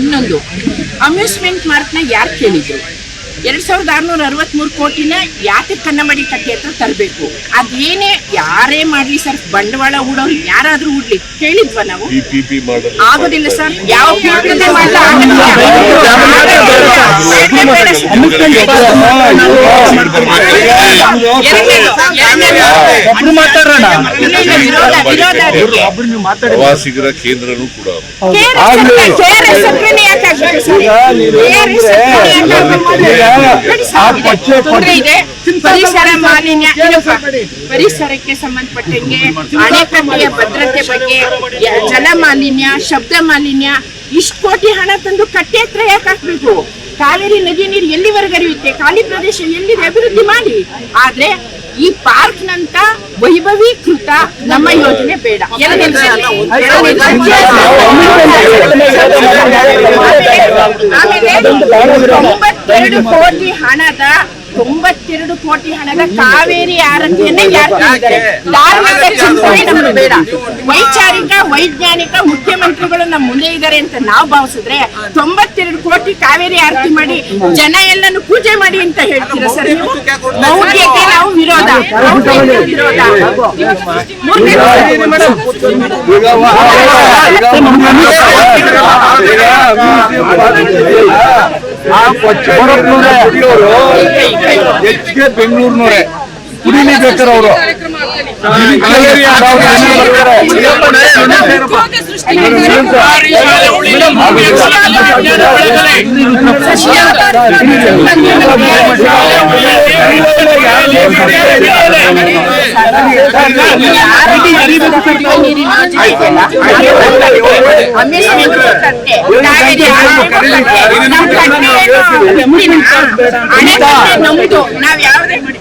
ಇನ್ನೊಂದು. ಅಮ್ಯೂಸ್ಮೆಂಟ್ ಮಾರ್ಕ್ನ ಯಾರು ಕೇಳಿದ್ರು? ಎರಡು ಸಾವಿರದ ಆರುನೂರ ಅರವತ್ಮೂರು ಕೋಟಿನ ಯಾಕೆ ಕನ್ನಮಡಿ ಕಟ್ಟೆ ಹತ್ರ ತರಬೇಕು? ಅದೇನೇ ಯಾರೇ ಮಾಡಲಿ ಸರ್ ಬಂಡವಾಳ ಹೂಡೋರು ಯಾರಾದ್ರೂ ಹೂಡ್ಲಿ. ಕೇಳಿದ್ವಾ ನಾವು? ಆಗೋದಿಲ್ಲ ಸರ್. ಯಾವ ಪ್ರವಾಸಿಗರ ಕೇಂದ್ರನೂ ಕೂಡ ಪರಿಸರ ಮಾಲಿನ್ಯ? ಪರಿಸರಕ್ಕೆ ಸಂಬಂಧಪಟ್ಟಂಗೆ ಅಣೆಕಟ್ಟೆಯ ಭದ್ರತೆ ಬಗ್ಗೆ ಜಲ ಮಾಲಿನ್ಯ ಶಬ್ದ ಮಾಲಿನ್ಯ ಇಷ್ಟು ಕೋಟಿ ಹಣ ತಂದು ಕಟ್ಟೆ ಹತ್ರ ಯಾಕೆ ಹಾಕ್ಬೇಕು ಕಾವೇರಿ ನದಿ ನೀರು ಎಲ್ಲಿವರೆಗೆ ಹರಿಯುತ್ತೆ? ಖಾಲಿ ಪ್ರದೇಶ ಎಲ್ಲಿದೆ? ಅಭಿವೃದ್ಧಿ ಮಾಡಿ. ಆದ್ರೆ ಈ ಪಾರ್ಕ್ ನಂತ ವೈಭವೀಕೃತ ನಮ್ಮ ಯೋಜನೆ ಬೇಡ. ಆಮೇಲೆ ತೊಂಬತ್ತೆರಡು ಕೋಟಿ ಹಣದ ತೊಂಬತ್ತೆರಡು ಕೋಟಿ ಹಣದ ಕಾವೇರಿ ಆರತಿಯನ್ನೇ ಯಾರು ತಂದಿದ್ದಾರೆ? ಧಾರ್ಮಿಕ ಚಿಂತನೆ ನಮ್ಗೆ ಬೇಡ ವೈಚಾರಿಕ ವೈಜ್ಞಾನಿಕ ಮುಖ್ಯಮಂತ್ರಿಗಳು ನಮ್ಮ ಮುಂದೆ ಇದ್ದಾರೆ ಅಂತ ನಾವು ಭಾವಿಸಿದ್ರೆ ತೊಂಬತ್ತೆರಡು ಕೋಟಿ ಕಾವೇರಿ ಆರತಿ ಮಾಡಿ ಜನ ಎಲ್ಲಾನು ಪೂಜೆ ಮಾಡಿ ಅಂತ ಹೇಳ್ತೀರಾ ಸರ್ ನೀವು ಮೌಢ್ಯಕ್ಕೆ ನಾವು ವಿರೋಧ ವಿರೋಧ ಮೂರನೇ ಹೆಚ್ಚಿಗೆ ಬೆಂಗಳೂರಿನವರೇ ಕುಡಿಲಿ ಬೇಕಾರೆ ಅವರು ನಮ್ದು ನಾವ್ ಯಾವ್ದೇ ಮಾಡಿ